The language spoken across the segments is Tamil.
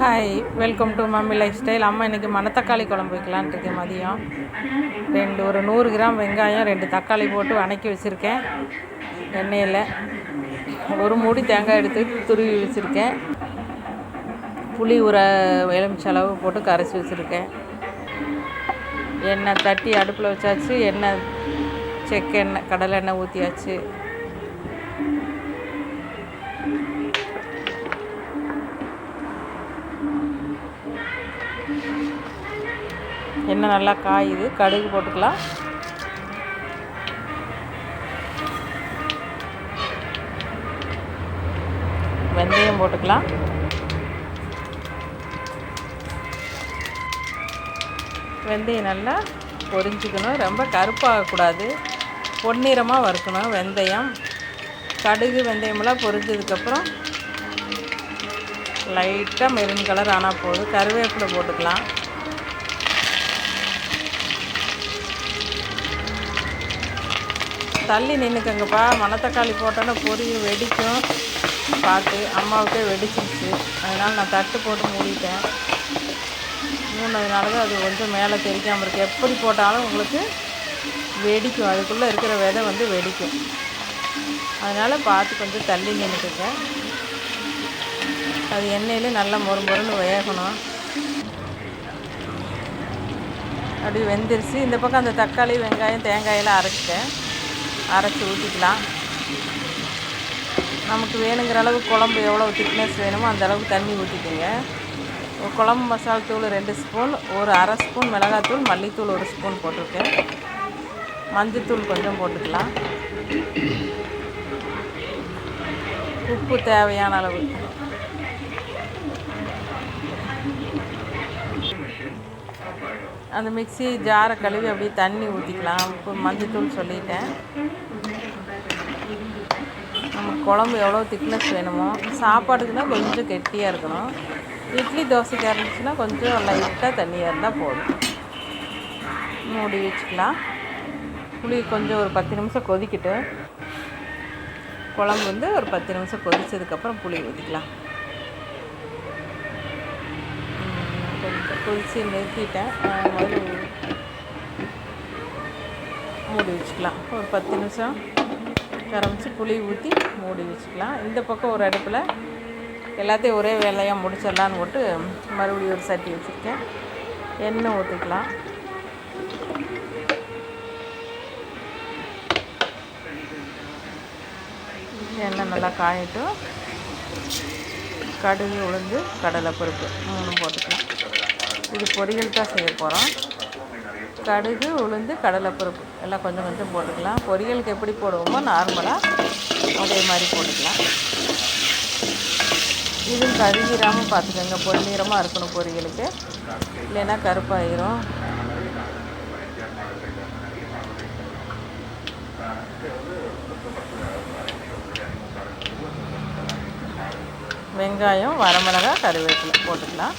Hi welcome to mummy lifestyle அம்மா இன்றைக்கி மணத்தக்காளி குழம்பு வைக்கலான்ட்டு இருக்கேன் மதியம். ரெண்டு ஒரு நூறு கிராம் வெங்காயம் ரெண்டு தக்காளி போட்டு வணக்கி வச்சுருக்கேன். எண்ணெயில். ஒரு மூடி தேங்காய் எடுத்து துருவி வச்சுருக்கேன். புளி உர எலுமிச்சளவு போட்டு கரைச்சி வச்சுருக்கேன். எண்ணெய் தட்டி அடுப்பில் வச்சாச்சு. எண்ணெய் செக்கெண்ணெய் கடலை எண்ணெய் ஊற்றியாச்சு எண்ணெய் நல்லா காயுது கடுகு போட்டுக்கலாம். வெந்தயம் போட்டுக்கலாம். வெந்தயம் நல்லா பொரிஞ்சுக்கணும். ரொம்ப கருப்பாகக்கூடாது. பொன்னிறமாக வறுக்கணும் வெந்தயம். கடுகு வெந்தயமெல்லாம் பொரிஞ்சதுக்கப்புறம் லைட்டாக மெரூன் கலர் ஆனால் போதும். கருவேப்பிலை போட்டுக்கலாம். தள்ளி நின்றுக்கங்கப்பா மணத்தக்காளி போட்டோன்னா பொரியும் வெடிக்கும். பார்த்து அம்மாவுக்கே வெடிச்சிருச்சு. அதனால் நான் தட்டு போட்டு மூடிட்டேன். மூணதுனால தான் அது கொஞ்சம் மேலே தெரிக்காமல் இருக்குது எப்படி போட்டாலும் உங்களுக்கு வெடிக்கும். அதுக்குள்ளே இருக்கிற விதை வந்து வெடிக்கும். அதனால் பார்த்து கொஞ்சம் தள்ளி நின்றுக்குங்க அது எண்ணெயில் நல்லா மொறு மொறுன்னு வேகணும். அப்படி வெந்துருச்சு. இந்த பக்கம் அந்த தக்காளி வெங்காயம் தேங்காயெல்லாம் அரைச்சிட்டேன். அரைச்சி ஊற்றிக்கலாம் நமக்கு வேணுங்கிற அளவுக்கு குழம்பு எவ்வளோ திக்னஸ் வேணுமோ அந்த அளவுக்கு தண்ணி ஊற்றிக்கோங்க குழம்பு மசாலா தூள் ரெண்டு ஸ்பூன் ஒரு அரை ஸ்பூன் மிளகாத்தூள் மல்லித்தூள் ஒரு ஸ்பூன் போட்டிருக்கேன். மஞ்சத்தூள் கொஞ்சம் போட்டுக்கலாம். உப்பு தேவையான அளவு. அந்த மிக்சி ஜாரை கழுவி அப்படியே தண்ணி ஊற்றிக்கலாம் இப்போ மஞ்சத்தூள் சொல்லிட்டேன். நமக்கு குழம்பு எவ்வளோ திக்னஸ் வேணுமோ சாப்பாடுக்குன்னா கொஞ்சம் கெட்டியாக இருக்கணும். இட்லி தோசைக்கு இருந்துச்சுன்னா கொஞ்சம் லைட்டாக தண்ணியாக இருந்தால் போதும். மூடி வச்சுக்கலாம். புளி கொஞ்சம் ஒரு பத்து நிமிஷம் கொதிக்கிட்டு குழம்பு வந்து ஒரு பத்து நிமிஷம் கொதித்ததுக்கப்புறம் புளி ஊற்றிக்கலாம் கொஞ்சம் கொதித்து நிறுத்திட்டேன் முதல்ல மூடி வச்சுக்கலாம். ஒரு பத்து நிமிஷம் கரமிச்சு புளி ஊற்றி மூடி வச்சுக்கலாம். இந்த பக்கம் ஒரு அடுப்பில் எல்லாத்தையும் ஒரே வேலையாக முடிச்சிடலான்னு போட்டு மறுபடியும் ஒரு சட்டி வச்சுருக்கேன். எண்ணெய் ஊற்றிக்கலாம் எண்ணெய் நல்லா காயட்டும். கடுகு உளுந்து கடலைப்பருப்பு மூணு போட்டுக்கலாம். இது பொரியல் தான் செய்ய போகிறோம் கடுகு உளுந்து கடலைப்பருப்பு. எல்லாம் கொஞ்சம் கொஞ்சம் போட்டுக்கலாம். பொரியலுக்கு எப்படி போடுவோமோ நார்மலாக அதே மாதிரி போட்டுக்கலாம். இதுவும் கருகிராமல் பார்த்துக்கோங்க. பொன்னீரமாக இருக்கணும் பொரியலுக்கு. இல்லைன்னா கருப்பாயிரும். வெங்காயம் வரமிளகா கருவேப்பிலை போட்டுக்கலாம்.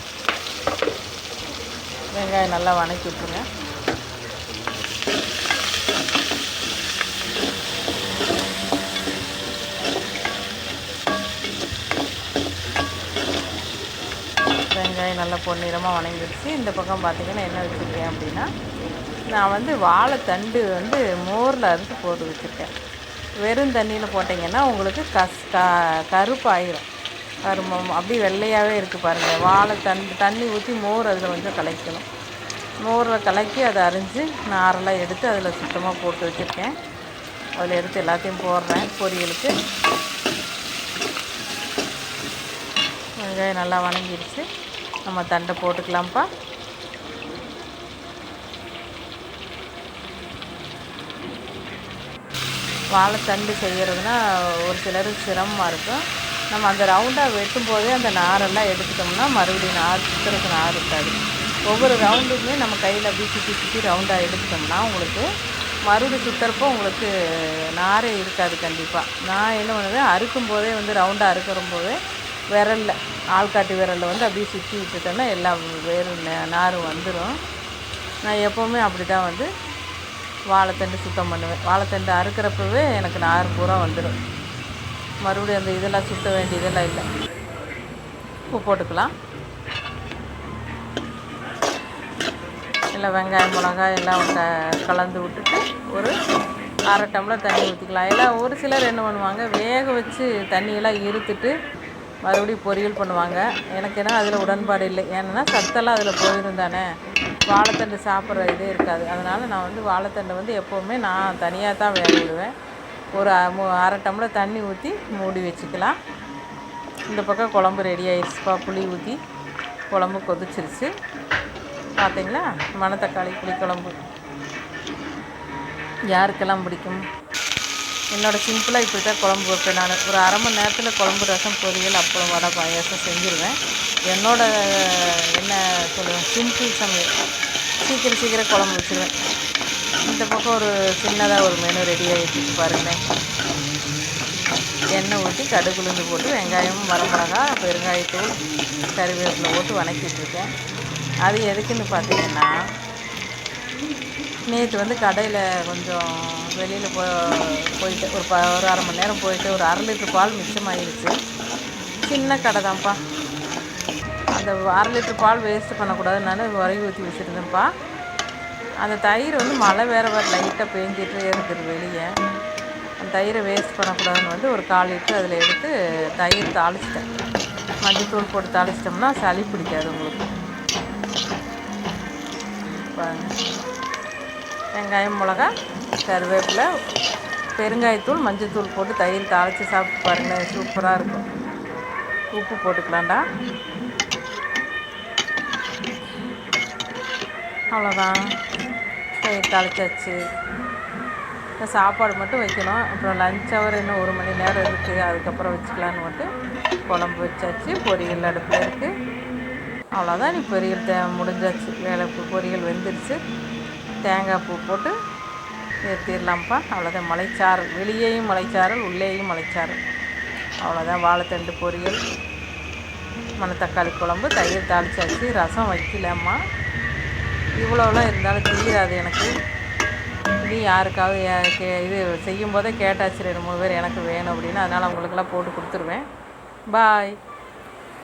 வெங்காயம் நல்லா வணக்கி விட்ருங்க வெங்காயம் நல்லா பொன்னிறமாக வணங்கிடுச்சு. இந்த பக்கம் பார்த்திங்கன்னா என்ன வச்சுருக்கேன் அப்படின்னா நான் வந்து வாழைத்தண்டு வந்து மோரில் அறுத்து போட்டு வச்சுருக்கேன். வெறும் தண்ணியில் போட்டிங்கன்னா உங்களுக்கு கஸ் க கருப்பாயிரும் அப்படியே வெள்ளையாகவே இருக்குது பாருங்கள் வாழை தண்ணி தண்ணி ஊற்றி மோர் அதில் கொஞ்சம் கலக்கணும். மோரில் கலக்கி அதை அரிஞ்சு நாரெல்லாம் எடுத்து அதில் சுத்தமாக போட்டு வச்சுருக்கேன். அதில் எடுத்து எல்லாத்தையும் போடுறேன். பொரியலுக்கு. வெங்காயம் நல்லா வணங்கிடுச்சு நம்ம தண்டை போட்டுக்கலாம்ப்பா. வாழைத்தண்டு செய்கிறதுனா ஒரு சிலருக்கு சிரமமாக இருக்கும். நம்ம அந்த ரவுண்டாக வெட்டும் போதே அந்த நாரெல்லாம் எடுத்துட்டோம்னா மறுபடியும் நார் சுற்றுறதுக்கு நார் இருக்காது. ஒவ்வொரு ரவுண்டுமே நம்ம கையில் அப்படியே சுற்றி சுற்றி ரவுண்டாக எடுத்துட்டோம்னா உங்களுக்கு மறுபடியும் சுற்றுறப்போ உங்களுக்கு நாரே இருக்காது கண்டிப்பாக நான் என்ன பண்ணுவேன்? அறுக்கும் போதே வந்து ரவுண்டாக அறுக்கிற போதே விரலில் ஆள்காட்டி விரலில் வந்து அப்படியே சுற்றி விட்டுட்டோன்னா எல்லா வேறும் நாரும் வந்துடும் நான் எப்போவுமே அப்படி தான் வந்து வாழைத்தண்டு சுத்தம் பண்ணுவேன். வாழைத்தண்டு அறுக்கிறப்பவே எனக்கு நார் பூரா வந்துடும் மறுபடியும் அந்த இதெல்லாம் சுத்த வேண்டியதெல்லாம் இல்லை. உப்பு போட்டுக்கலாம். இல்லை வெங்காயம் மிளகாய் எல்லாம் கலந்து விட்டுட்டு ஒரு அரை டம்ளர் தண்ணி ஊற்றிக்கலாம் எல்லாம் ஒரு சிலர் என்ன பண்ணுவாங்க வேக வச்சு தண்ணியெல்லாம் இருத்துட்டு மறுபடியும் பொரியல் பண்ணுவாங்க. எனக்கு என்ன அதில் உடன்பாடு இல்லை. ஏன்னா சத்தெல்லாம் அதில் போயிடும் தானே. வாழைத்தண்டு சாப்பிட்ற இதே இருக்காது. அதனால் நான் வந்து வாழைத்தண்டை வந்து எப்போவுமே நான் தனியாக தான் வேக ஒரு அ- அரை டம்ளர் தண்ணி ஊற்றி மூடி வச்சுக்கலாம். இந்த பக்கம் குழம்பு ரெடி ஆயிடுச்சுப்பா புளி ஊற்றி குழம்பு கொதிச்சிருச்சு. பார்த்தீங்களா மணத்தக்காளி புளிக்குழம்பு. யாருக்கெல்லாம் பிடிக்கும்? என்னோட சிம்பிளாக இப்படி தான் குழம்பு வைப்பேன் நான். ஒரு அரை மணி நேரத்தில் குழம்பு ரசம் பொரியல் அப்பளம் வடை பாயாசம் செஞ்சுருவேன். என்னோட என்ன சொல்லுவேன்? சிம்பிள் சமையல். சீக்கிரம் சீக்கிரம் குழம்பு வச்சுருவேன். இந்த பக்கம் ஒரு சின்னதாக ஒரு மெனு ரெடி ஆகிட்டு பாருங்களேன். எண்ணெய் ஊற்றி கடுகுலுந்து போட்டு வெங்காயம் வரமிளகா பெருங்காயத்தூள் கருவேப்பிலை போட்டு வணக்கிட்டுருக்கேன் அது எதுக்குன்னு பார்த்தீங்கன்னா நேற்று வந்து கடையில் கொஞ்சம் வெளியில் போ போயிட்டு ஒரு ப ஒரு அரை மணி நேரம் போயிட்டு ஒரு அரை லிட்டர் பால் மிச்சமாயிருச்சு. சின்ன கடை தான்ப்பா. அந்த அரை லிட்டர் பால் வேஸ்ட்டு பண்ணக்கூடாதுனால நான் ஊற்றி வச்சுருந்தேன்ப்பா. அந்த தயிர் வந்து மழை வேறு வேறு லைட்டாக பேஞ்சிட்டு இருக்குது வெளியே. அந்த தயிரை வேஸ்ட் பண்ணக்கூடாதுன்னு வந்து ஒரு கால் லிட்டர் அதில் எடுத்து தயிர் தாளிச்சிட்டேன். மஞ்சத்தூள் போட்டு தாளிச்சிட்டோம்னா சளி பிடிக்காது உங்களுக்கு. வெங்காயம் மிளகா கருவேப்பிலை பெருங்காயத்தூள் மஞ்சத்தூள் போட்டு தயிர் தாளித்து சாப்பிட்டு பாருங்கள் சூப்பராக இருக்கும். உப்பு போட்டுக்கலாம்டா. அவ்வளோதான் தயிர் தாளிச்சாச்சு இப்போ சாப்பாடு மட்டும் வைக்கணும். அப்புறம் லஞ்ச் ஹவர் இன்னும் ஒரு மணி நேரம் இருக்குது அதுக்கப்புறம் வச்சுக்கலான்னு மட்டும் குழம்பு வச்சாச்சு. பொரியல் அடுப்பில் இருக்குது அவ்வளோதான் நீ பொரியல் தே முடிஞ்சாச்சு. வேலை பொரியல் வெந்துருச்சு. தேங்காய் பூ போட்டு நிறுத்திடலாம்ப்பா அவ்வளோதான் மலைச்சாரல் வெளியேயும் மலைச்சாரல் உள்ளேயும் மலைச்சாரல் அவ்வளோதான் வாழைத்தண்டு பொரியல் மணத்தக்காளி குழம்பு தயிர் தாளிச்சாச்சு. ரசம் வைக்கலம்மா. இவ்வளோலாம் இருந்தாலும் தெரியாது எனக்கு. இது யாருக்காவது கே இது செய்யும் போதே கேட்டாச்சு ரெண்டு மூணு பேர் எனக்கு வேணும் அப்படின்னு. அதனால் அவங்களுக்கெல்லாம் போட்டு கொடுத்துருவேன். பாய்